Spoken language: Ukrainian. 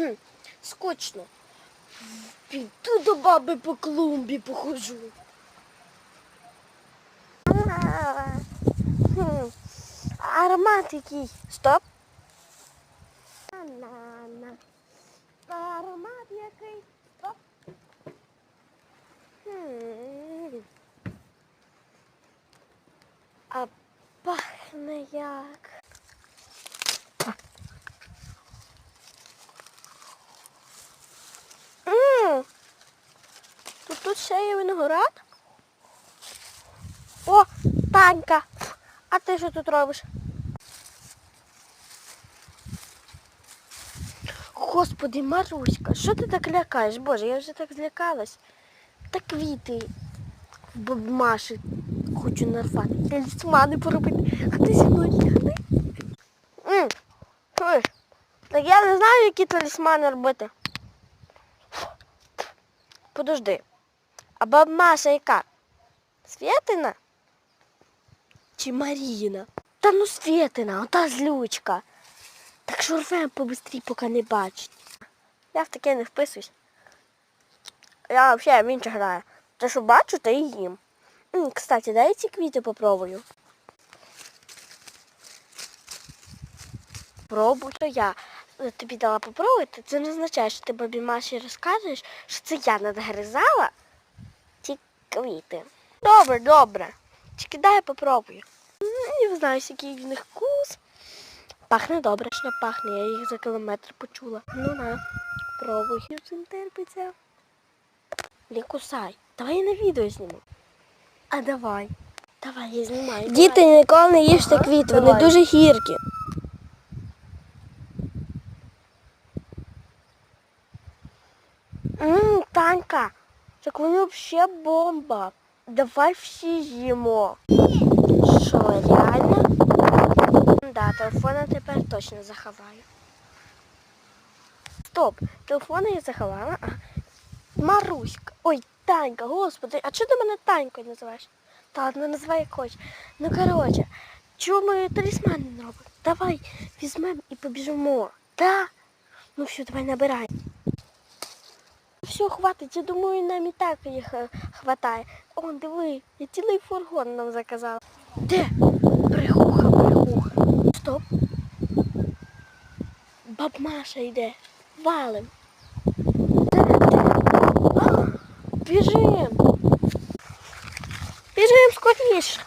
Хм, скучно. Піду до баби по клумбі похожу. Хм, Аромат який. Стоп. Банана. Аромат який. Стоп. Хм. А пахне як. М, Тут, ще є виноград. О, Танька. А ти що тут робиш? Господи, Маруська, що ти так лякаєш? Боже, я вже так злякалась. Та квіти бабмаші хочу нарвати. Талісмани поробити. А ти зі мною тягни. Так я не знаю, які талісмани робити. Подожди. А баба Маша яка? Свєтина? Чи Маріна? Та ну Свєтина, ота злючка. Так що рвем побистрій, поки не бачить. Я в таке не вписуюсь. Я взагалі в інше граю. Те, що бачу, те і їм. Кстати, дай ці квіти попробую. Пробуй, то я тобі дала попробувати, це не означає, що ти бабі Маші розказуєш, що це я надгризала квіти. Добре, добре. Тільки дай я попробую. Не знаю, який в них вкус. Пахне добре, що пахне, я їх за кілометр почула. Ну на, пробуй. Цим терпиться. Не кусай. Давай я на відео зніму. А давай. Давай, я знімаю. Діти ніколи не їжте квіти, вони давай. дуже гіркі. Ммм, Танька, так вони взагалі бомба. Давай всі з'їмо. Що, реально? Да, телефон я тепер точно заховаю. Стоп, телефон я заховала. А, Маруська. Ой, Танька, господи, а чого ти мене Танькою називаєш? Та ладно, називай як хочеш. Ну коротше, чого ми талісман не робимо? Давай візьмемо і побіжимо. Да? Ну все, давай набирай. Все, хватить, я думаю, нам і так їх е, хватає. Он, диви, я цілий фургон нам заказала. Де? Брехуха, брехуха. Стоп. Баб Маша йде. Валим. Де, де? Біжим. Біжим скоріше.